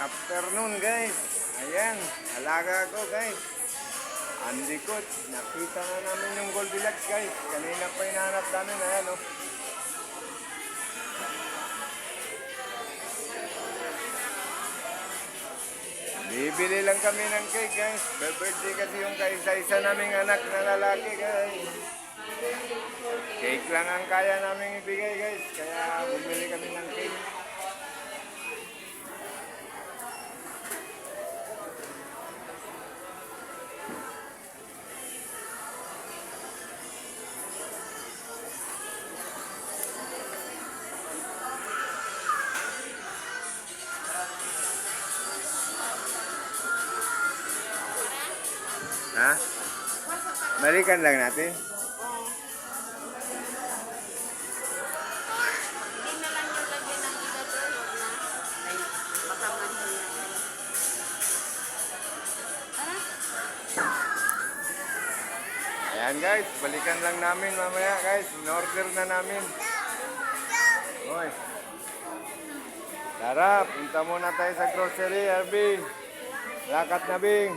afternoon guys. Ayan, alaga ko guys. Ang likod, nakita na namin yung Goldilocks guys. Kanina pa hinahanap namin, ayan oh. Bibili lang kami ng cake guys. Birthday kasi yung kaisa-isa naming anak na lalaki guys. Cake lang ang kaya namin ibigay guys. Kaya bumili kami ng cake. Baka manhiya. Tara. Ayan guys, balikan lang namin mamaya guys. In-order na namin. Hoy. Tara, punta muna tayo sa grocery, Arby. Lakat na, Bing.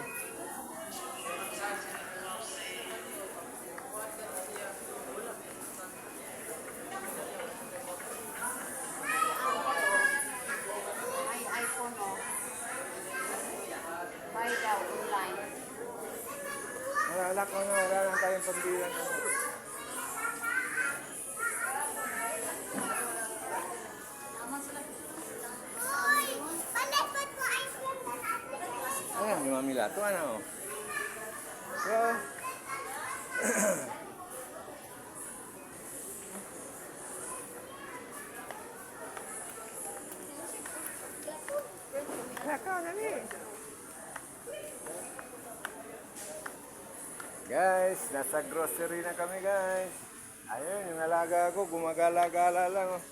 Yung mamila. Ito ano. So, Lakaw, dali. Guys, nasa grocery na kami guys. Ayun, yung alaga ko, gumagala-gala lang oh.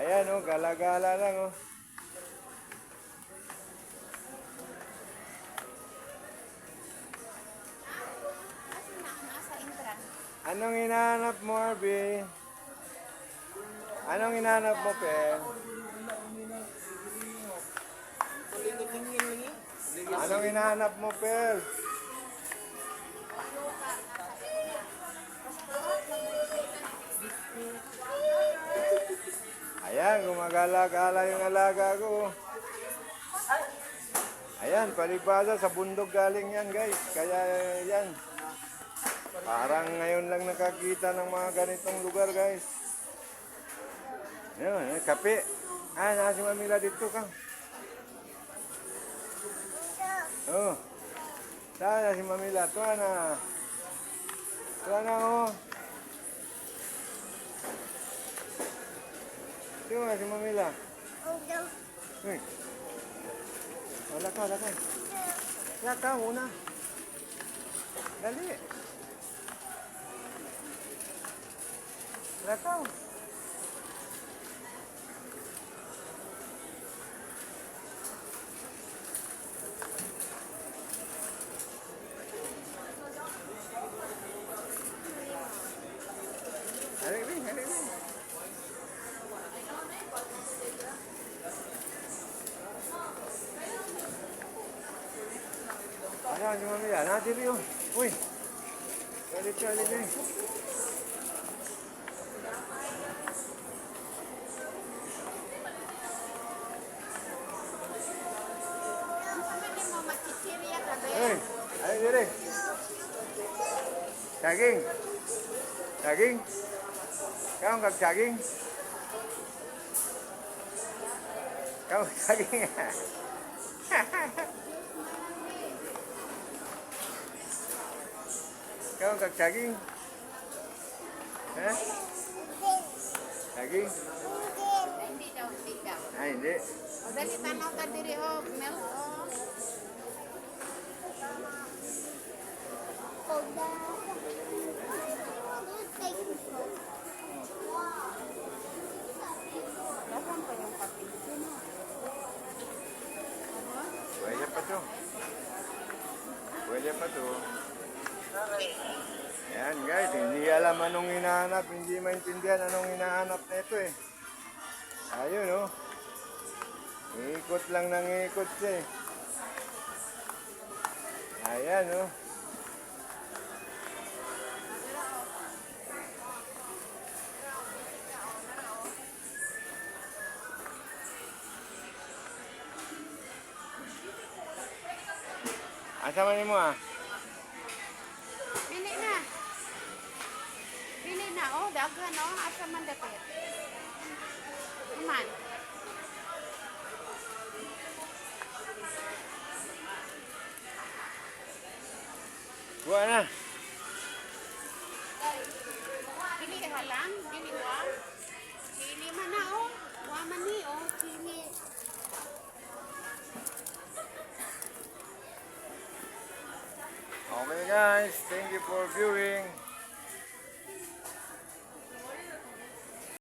Ayan oh, gala-gala lang oh. Anong hinahanap mo, Arby? Anong hinahanap mo, Pen? Anong hinahanap mo, Pel? Ayan, gumagala-gala yung alaga ko. Ayan, palibasa sa bundok galing yan, guys. Kaya yan. Parang ngayon lang nakakita ng mga ganitong lugar, guys. Ayan, eh, kape. Ah, nasa si Mamila dito ka. Oh. Sana si Mamila. Tuwa na. Tuwa na, oh. Tuwa na si Mamila. Uy. Wala ka, wala ka. Wala ka muna. Dali. Wala ka. Halik din, halik din. Ano, si Mamila? Natin yun. Uy. Galit ka, galit eh. Hindi mo machichirya ka ba? Hey, ayo dire. Daging. Daging. Kau nggak daging? Kau daging. Kau nggak daging? Hah? Daging? Hindi daw, hindi daw. Hindi. O dali tanaw ka diri o, Mel o. Dahan pa yung kape. Pwede pa to. Pwede pa to. Yan guys, hindi alam anong hinahanap, hindi maintindihan anong hinahanap na ito eh. Ayun oh. Ikot lang ng ikot siya eh. Ayan, oh. Asa man mo ah? Daghan oh. Asa man dapit. Naman. Buwa na. Pili ka lang. Pili wa. Pili man na oh. Wa man ni oh. Pili. Okay guys, thank you for viewing.